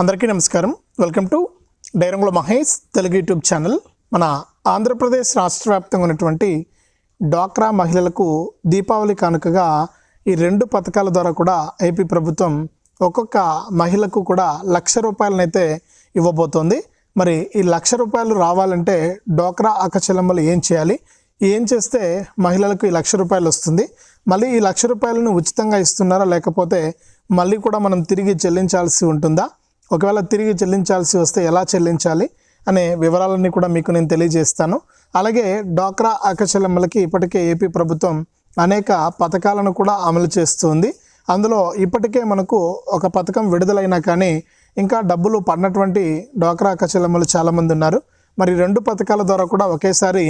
అందరికీ నమస్కారం. Welcome to Dairangula Mahesh Telugu YouTube channel. మన ఆంధ్రప్రదేశ్ రాష్ట్ర వ్యాప్తంగా ఉన్నటువంటి డ్వాక్రా మహిళలకు దీపావళి కానుకగా ఈ రెండు పథకాల ద్వారా కూడా ఏపీ ప్రభుత్వం ఒక్కొక్క మహిళకు కూడా లక్ష రూపాయలనైతే ఇవ్వబోతోంది. మరి ఈ లక్ష రూపాయలు రావాలంటే డ్వాక్రా అక్కచెల్లమ్మలు ఏం చేయాలి? ఏం చేస్తే మహిళలకు ఈ లక్ష రూపాయలు వస్తుంది? మళ్ళీ ఈ లక్ష రూపాయలను ఉచితంగా ఇస్తున్నారా? లేకపోతే మళ్ళీ కూడా మనం తిరిగి చెల్లించాల్సి ఉంటుందా? ఒకవేళ తిరిగి చెల్లించాల్సి వస్తే ఎలా చెల్లించాలి అనే వివరాలన్నీ కూడా మీకు నేను తెలియజేస్తాను. అలాగే డ్వాక్రా అక్కచెల్లెమ్మలకి ఇప్పటికే ఏపీ ప్రభుత్వం అనేక పథకాలను కూడా అమలు చేస్తుంది. అందులో ఇప్పటికే మనకు ఒక పథకం విడుదలైనా కానీ ఇంకా డబ్బులు పడినటువంటి డ్వాక్రా అక్కచెల్లెమ్మలు చాలామంది ఉన్నారు. మరి రెండు పథకాల ద్వారా కూడా ఒకేసారి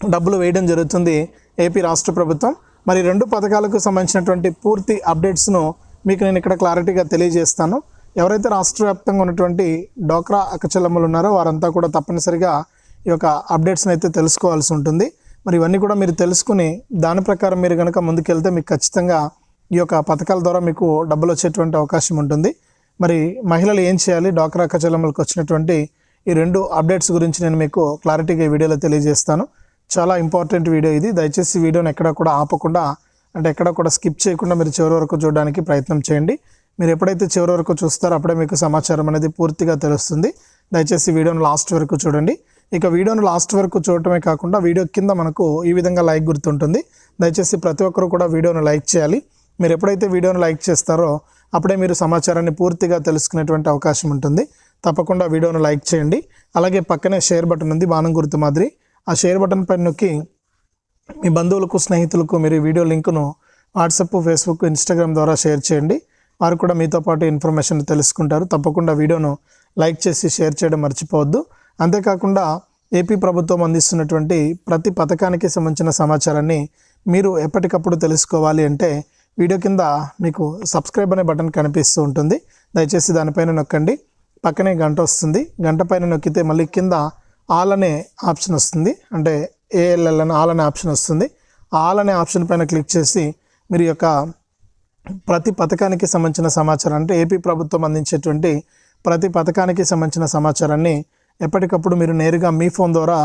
డబ్బులు వేయడం జరుగుతుంది ఏపీ రాష్ట్ర ప్రభుత్వం. మరి రెండు పథకాలకు సంబంధించినటువంటి పూర్తి అప్డేట్స్ను మీకు నేను ఇక్కడ క్లారిటీగా తెలియజేస్తాను. ఎవరైతే రాష్ట్ర వ్యాప్తంగా ఉన్నటువంటి డోక్రా అక్కచెల్లమ్మలు ఉన్నారో వారంతా కూడా తప్పనిసరిగా ఈ యొక్క అప్డేట్స్ని అయితే తెలుసుకోవాల్సి ఉంటుంది. మరి ఇవన్నీ కూడా మీరు తెలుసుకుని దాని ప్రకారం మీరు కనుక ముందుకెళ్తే మీకు ఖచ్చితంగా ఈ యొక్క పథకాల ద్వారా మీకు డబ్బులు వచ్చేటువంటి అవకాశం ఉంటుంది. మరి మహిళలు ఏం చేయాలి? డ్వాక్రా అక్కచెల్లమ్మలకు వచ్చినటువంటి ఈ రెండు అప్డేట్స్ గురించి నేను మీకు క్లారిటీగా ఈ వీడియోలో తెలియజేస్తాను. చాలా ఇంపార్టెంట్ వీడియో ఇది. దయచేసి వీడియోని ఎక్కడ కూడా ఆపకుండా అంటే ఎక్కడ కూడా స్కిప్ చేయకుండా మీరు చివరి వరకు చూడడానికి ప్రయత్నం చేయండి. మీరు ఎప్పుడైతే చివరి వరకు చూస్తారో అప్పుడే మీకు సమాచారం అనేది పూర్తిగా తెలుస్తుంది. దయచేసి వీడియోను లాస్ట్ వరకు చూడండి. ఇక వీడియోను లాస్ట్ వరకు చూడటమే కాకుండా వీడియో కింద మనకు ఈ విధంగా లైక్ గుర్తుంటుంది. దయచేసి ప్రతి ఒక్కరు కూడా వీడియోను లైక్ చేయాలి. మీరు ఎప్పుడైతే వీడియోను లైక్ చేస్తారో అప్పుడే మీరు సమాచారాన్ని పూర్తిగా తెలుసుకునేటువంటి అవకాశం ఉంటుంది. తప్పకుండా వీడియోను లైక్ చేయండి. అలాగే పక్కనే షేర్ బటన్ ఉంది బాణం గుర్తు మాదిరి. ఆ షేర్ బటన్ పైన నొక్కి మీ బంధువులకు స్నేహితులకు మీరు ఈ వీడియో లింకును వాట్సప్ ఫేస్బుక్ ఇన్స్టాగ్రామ్ ద్వారా షేర్ చేయండి. వారు కూడా మీతో పాటు ఇన్ఫర్మేషన్ తెలుసుకుంటారు. తప్పకుండా వీడియోను లైక్ చేసి షేర్ చేయడం మర్చిపోవద్దు. అంతేకాకుండా ఏపీ ప్రభుత్వం అందిస్తున్నటువంటి ప్రతి పథకానికి సంబంధించిన సమాచారాన్ని మీరు ఎప్పటికప్పుడు తెలుసుకోవాలి అంటే వీడియో కింద మీకు సబ్స్క్రైబ్ అనే బటన్ కనిపిస్తూ ఉంటుంది. దయచేసి దానిపైన నొక్కండి. పక్కనే గంట వస్తుంది. గంట పైన నొక్కితే మళ్ళీ కింద ఆల్ అనే ఆప్షన్ వస్తుంది. అంటే ఏఎల్ఎల్ అని ఆల్ అనే ఆప్షన్ వస్తుంది. ఆల్ అనే ఆప్షన్ పైన క్లిక్ చేసి మీరు యొక్క ప్రతి పథకానికి సంబంధించిన సమాచారం అంటే ఏపీ ప్రభుత్వం అందించేటువంటి ప్రతి పథకానికి సంబంధించిన సమాచారాన్ని ఎప్పటికప్పుడు మీరు నేరుగా మీ ఫోన్ ద్వారా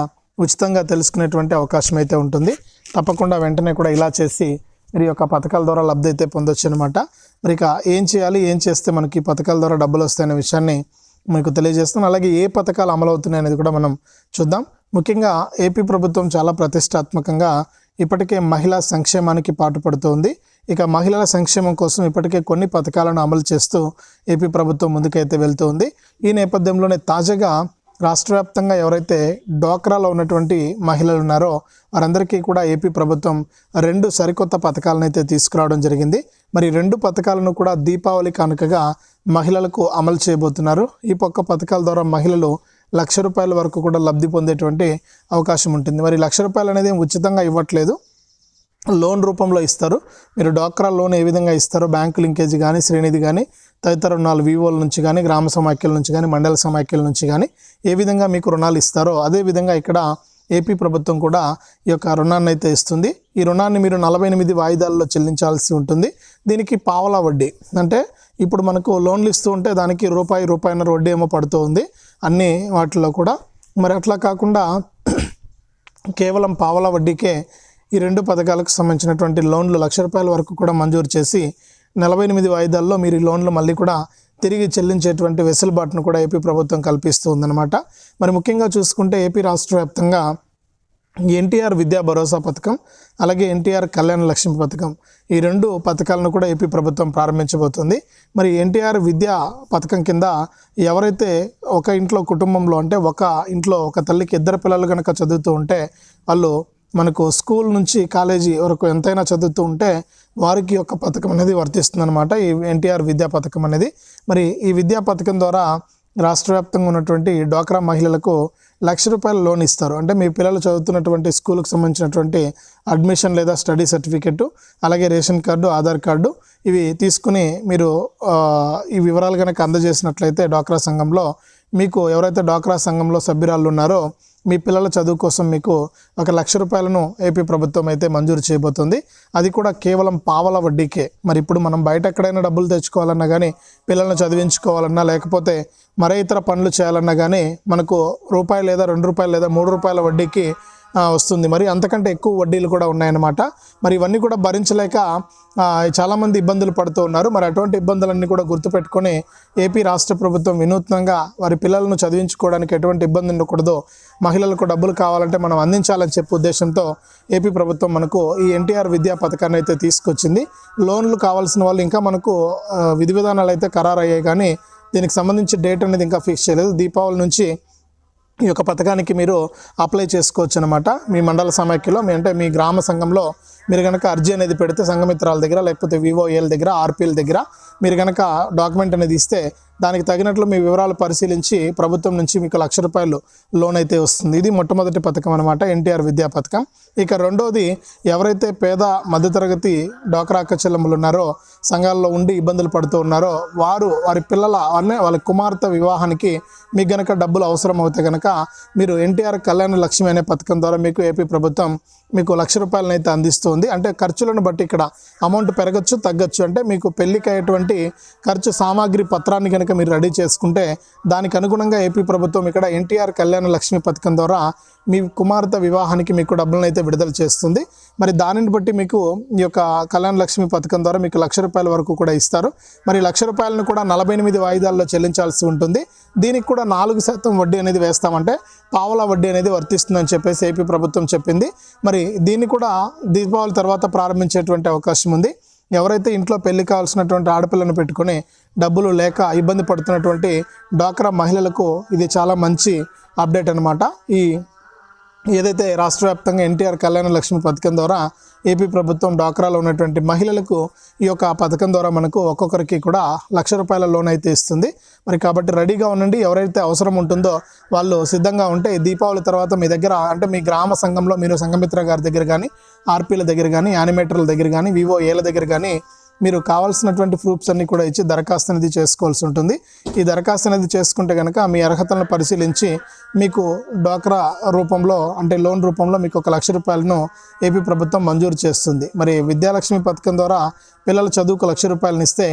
ఉచితంగా తెలుసుకునేటువంటి అవకాశం అయితే ఉంటుంది. తప్పకుండా వెంటనే కూడా ఇలా చేసి మీరు యొక్క పథకాల ద్వారా లబ్ధి అయితే పొందొచ్చు అనమాట మరి ఇక ఏం చేయాలి ఏం చేస్తే మనకి ఈ పథకాల ద్వారా డబ్బులు వస్తాయనే విషయాన్ని మీకు తెలియజేస్తాను. అలాగే ఏ పథకాలు అమలవుతున్నాయి అనేది కూడా మనం చూద్దాం. ముఖ్యంగా ఏపీ ప్రభుత్వం చాలా ప్రతిష్టాత్మకంగా ఇప్పటికే మహిళా సంక్షేమానికి పాటుపడుతోంది. ఇక మహిళల సంక్షేమం కోసం ఇప్పటికే కొన్ని పథకాలను అమలు చేస్తూ ఏపీ ప్రభుత్వం ముందుకైతే వెళ్తోంది ఈ నేపథ్యంలోనే తాజాగా రాష్ట్ర వ్యాప్తంగా ఎవరైతే డోక్రాలో ఉన్నటువంటి మహిళలు ఉన్నారో వారందరికీ కూడా ఏపీ ప్రభుత్వం రెండు సరికొత్త పథకాలను అయితే తీసుకురావడం జరిగింది. మరి రెండు పథకాలను కూడా దీపావళి కానుకగా మహిళలకు అమలు చేయబోతున్నారు. ఈ పక్క పథకాల ద్వారా మహిళలు లక్ష రూపాయల వరకు కూడా లబ్ధి పొందేటువంటి అవకాశం ఉంటుంది. మరి లక్ష రూపాయలు అనేది ఉచితంగా ఇవ్వట్లేదు. లోన్ రూపంలో ఇస్తారు. మీరు డ్వాక్రా లోన్ ఏ విధంగా ఇస్తారో బ్యాంకు లింకేజ్ కానీ శ్రేణిది కానీ తదితర రుణాలు వివోల నుంచి కానీ గ్రామ సమాఖ్యల నుంచి కానీ మండల సమాఖ్యల నుంచి కానీ ఏ విధంగా మీకు రుణాలు ఇస్తారో అదే విధంగా ఇక్కడ ఏపీ ప్రభుత్వం కూడా ఈ యొక్క రుణాన్ని అయితే ఇస్తుంది. ఈ రుణాన్ని మీరు నలభై ఎనిమిది వాయిదాల్లో చెల్లించాల్సి ఉంటుంది. దీనికి పావలా వడ్డీ. అంటే ఇప్పుడు మనకు లోన్లు ఇస్తూ ఉంటే దానికి రూపాయి రూపాయిన్నర వడ్డీ ఏమో పడుతూ ఉంది. అన్ని వాటిల్లో కూడా. మరి అట్లా కాకుండా కేవలం పావలా వడ్డీకే ఈ రెండు పథకాలకు సంబంధించినటువంటి లోన్లు లక్ష రూపాయల వరకు కూడా మంజూరు చేసి నలభై ఎనిమిది వాయిదాల్లో మీరు ఈ లోన్లు మళ్ళీ కూడా తిరిగి చెల్లించేటువంటి వెసులుబాటును కూడా ఏపీ ప్రభుత్వం కల్పిస్తూ ఉందన్నమాట మరి ముఖ్యంగా చూసుకుంటే ఏపీ రాష్ట్ర వ్యాప్తంగా ఎన్టీఆర్ విద్యా భరోసా పథకం అలాగే ఎన్టీఆర్ కళ్యాణ లక్ష్మి పథకం ఈ రెండు పథకాలను కూడా ఏపీ ప్రభుత్వం ప్రారంభించబోతుంది. మరి ఎన్టీఆర్ విద్యా పథకం కింద ఎవరైతే ఒక ఇంట్లో కుటుంబంలో అంటే ఒక ఇంట్లో ఒక తల్లికి ఇద్దరు పిల్లలు కనుక చదువుతూ ఉంటే వాళ్ళు మనకు స్కూల్ నుంచి కాలేజీ వరకు ఎంతైనా చదువుతూ ఉంటే వారికి యొక్క పథకం అనేది వర్తిస్తుందన్నమాట. ఈ ఎన్టీఆర్ విద్యా పథకం అనేది. మరి ఈ విద్యా పథకం ద్వారా రాష్ట్ర వ్యాప్తంగా ఉన్నటువంటి డ్వాక్రా మహిళలకు లక్ష రూపాయల లోన్ ఇస్తారు. అంటే మీ పిల్లలు చదువుతున్నటువంటి స్కూల్కి సంబంధించినటువంటి అడ్మిషన్ లేదా స్టడీ సర్టిఫికెట్ అలాగే రేషన్ కార్డు ఆధార్ కార్డు ఇవి తీసుకుని మీరు ఈ వివరాలు కనుక అందజేసినట్లయితే డ్వాక్రా సంఘంలో మీకు ఎవరైతే డ్వాక్రా సంఘంలో సభ్యురాలు ఉన్నారో మీ పిల్లల చదువు కోసం మీకు ఒక లక్ష రూపాయలను ఏపీ ప్రభుత్వం అయితే మంజూరు చేయబోతుంది. అది కూడా కేవలం పావల వడ్డీకే. మరి ఇప్పుడు మనం బయట ఎక్కడైనా డబ్బులు తెచ్చుకోవాలన్నా కానీ పిల్లల్ని చదివించుకోవాలన్నా లేకపోతే మరే ఇతర పనులు చేయాలన్నా కానీ మనకు రూపాయి లేదా రెండు రూపాయలు లేదా మూడు రూపాయల వడ్డీకి వస్తుంది. మరి అంతకంటే ఎక్కువ వడ్డీలు కూడా ఉన్నాయన్నమాట. మరి ఇవన్నీ కూడా భరించలేక చాలామంది ఇబ్బందులు పడుతూ ఉన్నారు. మరి అటువంటి ఇబ్బందులన్నీ కూడా గుర్తుపెట్టుకొని ఏపీ రాష్ట్ర ప్రభుత్వం వినూత్నంగా వారి పిల్లలను చదివించుకోవడానికి ఎటువంటి ఇబ్బంది ఉండకూడదు. మహిళలకు డబ్బులు కావాలంటే మనం అందించాలని చెప్పే ఉద్దేశంతో ఏపీ ప్రభుత్వం మనకు ఈ ఎన్టీఆర్ విద్యా పథకాన్ని అయితే తీసుకొచ్చింది. లోన్లు కావాల్సిన వాళ్ళు ఇంకా మనకు విధి విధానాలు అయితే ఖరారయ్యాయి. కానీ దీనికి సంబంధించి డేట్ అనేది ఇంకా ఫిక్స్ చేయలేదు. దీపావళి నుంచి ఈ యొక్క పథకానికి మీరు అప్లై చేసుకోవచ్చు అనమాట మీ మండల సమాఖ్యలో మీ అంటే మీ గ్రామ సంఘంలో మీరు కనుక అర్జీ అనేది పెడితే సంఘమిత్రాల దగ్గర లేకపోతే వివోఏల దగ్గర ఆర్పిఎల్ దగ్గర మీరు కనుక డాక్యుమెంట్ అనేది ఇస్తే దానికి తగినట్లు మీ వివరాలు పరిశీలించి ప్రభుత్వం నుంచి మీకు లక్ష రూపాయలు లోన్ అయితే వస్తుంది. ఇది మొట్టమొదటి పథకం అనమాట ఎన్టీఆర్ విద్యా పథకం. ఇక రెండోది ఎవరైతే పేద మధ్యతరగతి డోక్రా అక్కచెల్లెములు ఉన్నారో సంఘాల్లో ఉండి ఇబ్బందులు పడుతూ ఉన్నారో వారు వారి పిల్లల అనే వాళ్ళ కుమార్తె వివాహానికి మీకు గనక డబ్బులు అవసరం అవుతే కనుక మీరు ఎన్టీఆర్ కళ్యాణ లక్ష్మి అనే పథకం ద్వారా మీకు ఏపీ ప్రభుత్వం మీకు లక్ష రూపాయలను అయితే అందిస్తుంది. అంటే ఖర్చులను బట్టి ఇక్కడ అమౌంట్ పెరగచ్చు తగ్గచ్చు. అంటే మీకు పెళ్ళికి అయ్యేటువంటి ఖర్చు సామాగ్రి పత్రాన్ని కనుక మీరు రెడీ చేసుకుంటే దానికి అనుగుణంగా ఏపీ ప్రభుత్వం ఇక్కడ ఎన్టీఆర్ కళ్యాణ లక్ష్మి పథకం ద్వారా మీ కుమార్తె వివాహానికి మీకు డబ్బులను అయితే విడుదల చేస్తుంది. మరి దానిని బట్టి మీకు ఈ యొక్క కళ్యాణ లక్ష్మి పథకం ద్వారా మీకు లక్ష రూపాయల వరకు కూడా ఇస్తారు. మరి లక్ష రూపాయలను కూడా నలభై ఎనిమిది వాయిదాల్లో చెల్లించాల్సి ఉంటుంది. దీనికి కూడా నాలుగు శాతం వడ్డీ అనేది వేస్తామంటే పావలా వడ్డీ అనేది వర్తిస్తుందని చెప్పేసి ఏపీ ప్రభుత్వం చెప్పింది. మరి దీన్ని కూడా దీపావళి తర్వాత ప్రారంభించేటువంటి అవకాశం ఉంది. ఎవరైతే ఇంట్లో పెళ్ళి కావాల్సినటువంటి ఆడపిల్లను పెట్టుకుని డబ్బులు లేక ఇబ్బంది పడుతున్నటువంటి డ్వాక్రా మహిళలకు ఇది చాలా మంచి అప్డేట్ అనమాట ఈ ఏదైతే రాష్ట్ర వ్యాప్తంగా ఎన్టీఆర్ కళ్యాణ లక్ష్మి పథకం ద్వారా ఏపీ ప్రభుత్వం డాక్రాలో ఉన్నటువంటి మహిళలకు ఈ యొక్క పథకం ద్వారా మనకు ఒక్కొక్కరికి కూడా లక్ష రూపాయల లోన్ అయితే ఇస్తుంది. మరి కాబట్టి రెడీగా ఉండండి. ఎవరైతే అవసరం ఉంటుందో వాళ్ళు సిద్ధంగా ఉంటే దీపావళి తర్వాత మీ దగ్గర అంటే మీ గ్రామ సంఘంలో మీరు సంఘమిత్ర గారి దగ్గర కానీ ఆర్పీల దగ్గర కానీ యానిమేటర్ల దగ్గర కానీ వివో ఏల దగ్గర కానీ మీరు కావాల్సినటువంటి ప్రూఫ్స్ అన్ని కూడా ఇచ్చి దరఖాస్తు అనేది చేసుకోవాల్సి ఉంటుంది. ఈ దరఖాస్తు అనేది చేసుకుంటే కనుక మీ అర్హతలను పరిశీలించి మీకు డ్వాక్రా రూపంలో అంటే లోన్ రూపంలో మీకు ఒక లక్ష రూపాయలను ఏపీ ప్రభుత్వం మంజూరు చేస్తుంది. మరి విద్యాలక్ష్మి పథకం ద్వారా పిల్లల చదువుకు లక్ష రూపాయలను ఇస్తే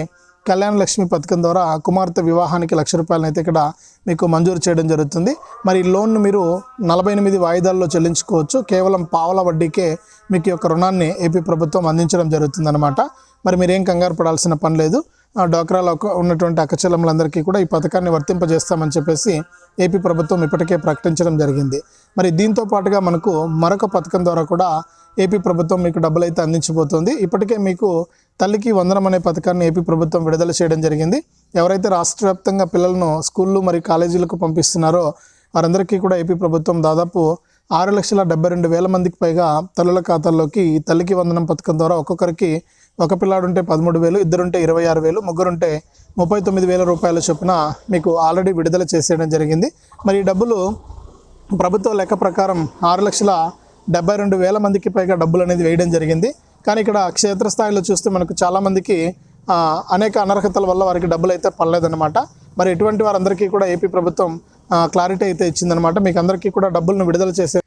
కళ్యాణ లక్ష్మి పథకం ద్వారా కుమార్తె వివాహానికి లక్ష రూపాయలను అయితే ఇక్కడ మీకు మంజూరు చేయడం జరుగుతుంది. మరి లోన్ను మీరు నలభై ఎనిమిది వాయిదాల్లో చెల్లించుకోవచ్చు. కేవలం పావల వడ్డీకే మీకు యొక్క రుణాన్ని ఏపీ ప్రభుత్వం అందించడం జరుగుతుందన్నమాట. మరి మీరేం కంగారు పడాల్సిన పని లేదు. ఆ డ్వాక్రాలో ఒక- ఉన్నటువంటి అక్కచెల్లెములందరికీ కూడా ఈ పథకాన్ని వర్తింపజేస్తామని చెప్పేసి ఏపీ ప్రభుత్వం ఇప్పటికే ప్రకటించడం జరిగింది. మరి దీంతో పాటుగా మనకు మరొక పథకం ద్వారా కూడా ఏపీ ప్రభుత్వం మీకు డబ్బులు అయితే అందించబోతోంది. ఇప్పటికే మీకు తల్లికి వందనం అనే పథకాన్ని ఏపీ ప్రభుత్వం విడుదల చేయడం జరిగింది. ఎవరైతే రాష్ట్ర వ్యాప్తంగా పిల్లలను స్కూళ్ళు మరియు కాలేజీలకు పంపిస్తున్నారో వారందరికీ కూడా ఏపీ ప్రభుత్వం దాదాపు ఆరు లక్షల డెబ్బై రెండు వేల మందికి పైగా తల్లుల ఖాతాల్లోకి తల్లికి వందనం పథకం ద్వారా ఒక్కొక్కరికి ఒక పిల్లాడు ఉంటే పదమూడు వేలు ఇద్దరుంటే ఇరవై ఆరు వేలు ముగ్గురుంటే ముప్పై తొమ్మిది వేల రూపాయల చొప్పున మీకు ఆల్రెడీ విడుదల చేసేయడం జరిగింది. మరి ఈ డబ్బులు ప్రభుత్వ లెక్క ప్రకారం ఆరు లక్షల డెబ్బై రెండు వేల మందికి పైగా డబ్బులు అనేది వేయడం జరిగింది. కానీ ఇక్కడ క్షేత్రస్థాయిలో చూస్తే మనకు చాలామందికి అనేక అనర్హతల వల్ల వారికి డబ్బులు అయితే పడలేదన్నమాట. మరి ఎటువంటి వారందరికీ కూడా ఏపీ ప్రభుత్వం క్లారిటీ అయితే ఇచ్చిందనమాట మీకు అందరికీ కూడా డబ్బులను విడుదల చేసే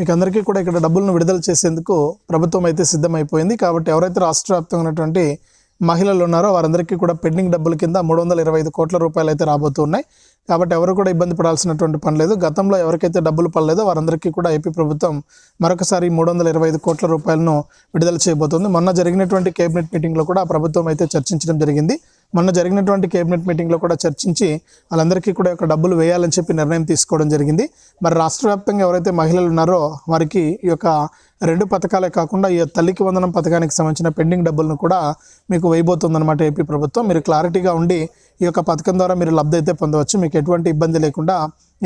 మీకు అందరికీ కూడా ఇక్కడ డబ్బులను విడుదల చేసేందుకు ప్రభుత్వం అయితే సిద్ధమైపోయింది. కాబట్టి ఎవరైతే రాష్ట్ర వ్యాప్తంగా ఉన్నటువంటి మహిళలు ఉన్నారో వారందరికీ కూడా పెండింగ్ డబ్బుల కింద మూడు వందల ఇరవై ఐదు కోట్ల రూపాయలు అయితే రాబోతున్నాయి. కాబట్టి ఎవరు కూడా ఇబ్బంది పడాల్సినటువంటి పని లేదు. గతంలో ఎవరికైతే డబ్బులు పడలేదో వారందరికీ కూడా ఏపీ ప్రభుత్వం మరొకసారి మూడు వందల ఇరవై ఐదు కోట్ల రూపాయలను విడుదల చేయబోతోంది. మొన్న జరిగినటువంటి కేబినెట్ మీటింగ్లో కూడా ప్రభుత్వం అయితే చర్చించడం జరిగింది. మొన్న జరిగినటువంటి కేబినెట్ మీటింగ్లో కూడా చర్చించి వాళ్ళందరికీ కూడా ఒక డబ్బులు వేయాలని చెప్పి నిర్ణయం తీసుకోవడం జరిగింది. మరి రాష్ట్ర వ్యాప్తంగా ఎవరైతే మహిళలు ఉన్నారో వారికి ఈ యొక్క రెండు పథకాలే కాకుండా ఈ తల్లికి వందనం పథకానికి సంబంధించిన పెండింగ్ డబ్బులను కూడా మీకు వేయబోతుందన్నమాట ఏపీ ప్రభుత్వం. మీరు క్లారిటీగా ఉండి ఈ యొక్క పథకం ద్వారా మీరు లబ్ధి అయితే పొందవచ్చు. మీకు ఎటువంటి ఇబ్బంది లేకుండా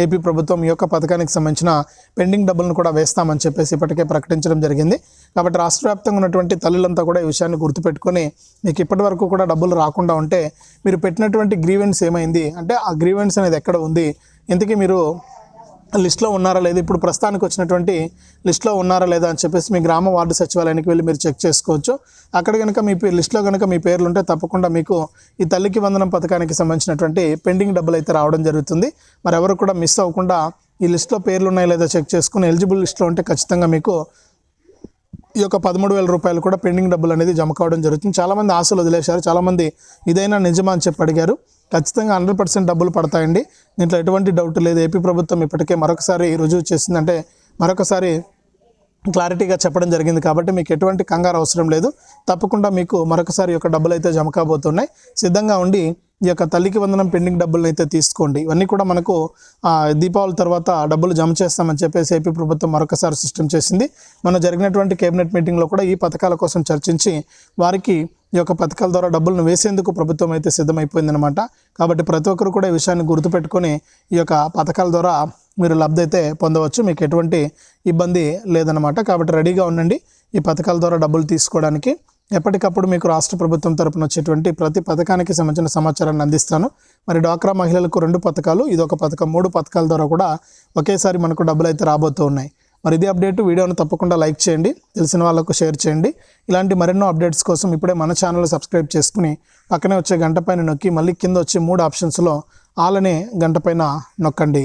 ఏపీ ప్రభుత్వం ఈ యొక్క పథకానికి సంబంధించిన పెండింగ్ డబ్బులను కూడా వేస్తామని చెప్పేసి ఇప్పటికే ప్రకటించడం జరిగింది. కాబట్టి రాష్ట్ర వ్యాప్తంగా ఉన్నటువంటి తల్లులంతా కూడా ఈ విషయాన్ని గుర్తుపెట్టుకొని మీకు ఇప్పటి వరకు కూడా డబ్బులు రాకుండా ఉంటే మీరు పెట్టినటువంటి గ్రీవెన్స్ ఏమైంది? అంటే ఆ గ్రీవెన్స్ అనేది ఎక్కడ ఉంది? ఇంతకీ మీరు లిస్ట్లో ఉన్నారా లేదా? ఇప్పుడు ప్రస్తుతానికి వచ్చినటువంటి లిస్ట్లో ఉన్నారా లేదా అని చెప్పేసి మీ గ్రామ వార్డు సచివాలయానికి వెళ్ళి మీరు చెక్ చేసుకోవచ్చు. అక్కడ కనుక మీ లిస్ట్లో కనుక మీ పేర్లు ఉంటే తప్పకుండా మీకు ఈ తల్లికి వందనం పథకానికి సంబంధించినటువంటి పెండింగ్ డబ్బులు అయితే రావడం జరుగుతుంది. మరి ఎవరు కూడా మిస్ అవ్వకుండా ఈ లిస్ట్లో పేర్లు ఉన్నాయో లేదో చెక్ చేసుకుని ఎలిజిబుల్ లిస్ట్లో ఉంటే ఖచ్చితంగా మీకు ఈ యొక్క పదమూడు వేల రూపాయలు కూడా పెండింగ్ డబ్బులు అనేది జమ కావడం జరుగుతుంది. చాలామంది ఆశలు వదిలేశారు. చాలామంది ఇదైనా నిజమా అని చెప్పి అడిగారు. ఖచ్చితంగా హండ్రెడ్ పర్సెంట్ డబ్బులు పడతాయండి. దీంట్లో ఎటువంటి డౌట్ లేదు. ఏపీ ప్రభుత్వం ఇప్పటికే మరొకసారి రుజువు చేసిందంటే మరొకసారి క్లారిటీగా చెప్పడం జరిగింది కాబట్టి మీకు ఎటువంటి కంగారు అవసరం లేదు. తప్పకుండా మీకు మరొకసారి యొక్క డబ్బులు అయితే జమ కాబోతున్నాయి. సిద్ధంగా ఉండి ఈ యొక్క తల్లికి వందనం పెండింగ్ డబ్బులను అయితే తీసుకోండి. ఇవన్నీ కూడా మనకు దీపావళి తర్వాత డబ్బులు జమ చేస్తామని చెప్పేసి ఏపీ ప్రభుత్వం మరొకసారి సిస్టమ్ చేసింది. మన జరిగినటువంటి కేబినెట్ మీటింగ్లో కూడా ఈ పథకాల కోసం చర్చించి వారికి ఈ యొక్క పథకాల ద్వారా డబ్బులను వేసేందుకు ప్రభుత్వం అయితే సిద్ధమైపోయిందనమాట కాబట్టి ప్రతి ఒక్కరు కూడా ఈ విషయాన్ని గుర్తుపెట్టుకొని ఈ యొక్క పథకాల ద్వారా మీరు లబ్ధి అయితే పొందవచ్చు. మీకు ఎటువంటి ఇబ్బంది లేదనమాట కాబట్టి రెడీగా ఉండండి ఈ పథకాల ద్వారా డబ్బులు తీసుకోవడానికి. ఎప్పటికప్పుడు మీకు రాష్ట్ర ప్రభుత్వం తరపున వచ్చేటువంటి ప్రతి పథకానికి సంబంధించిన సమాచారాన్ని అందిస్తాను. మరి డ్వాక్రా మహిళలకు రెండు పథకాలు ఇదొక పథకం. మూడు పథకాల ద్వారా కూడా ఒకేసారి మనకు డబ్బులు అయితే రాబోతూ ఉన్నాయి. మరి ఇది అప్డేట్. వీడియోను తప్పకుండా లైక్ చేయండి తెలిసిన వాళ్ళకు షేర్ చేయండి. ఇలాంటి మరెన్నో అప్డేట్స్ కోసం ఇప్పుడే మన ఛానల్ సబ్స్క్రైబ్ చేసుకుని పక్కనే వచ్చే గంట పైన నొక్కి మళ్ళీ కింద వచ్చే మూడు ఆప్షన్స్లో ఆల్ అనే గంట పైన నొక్కండి.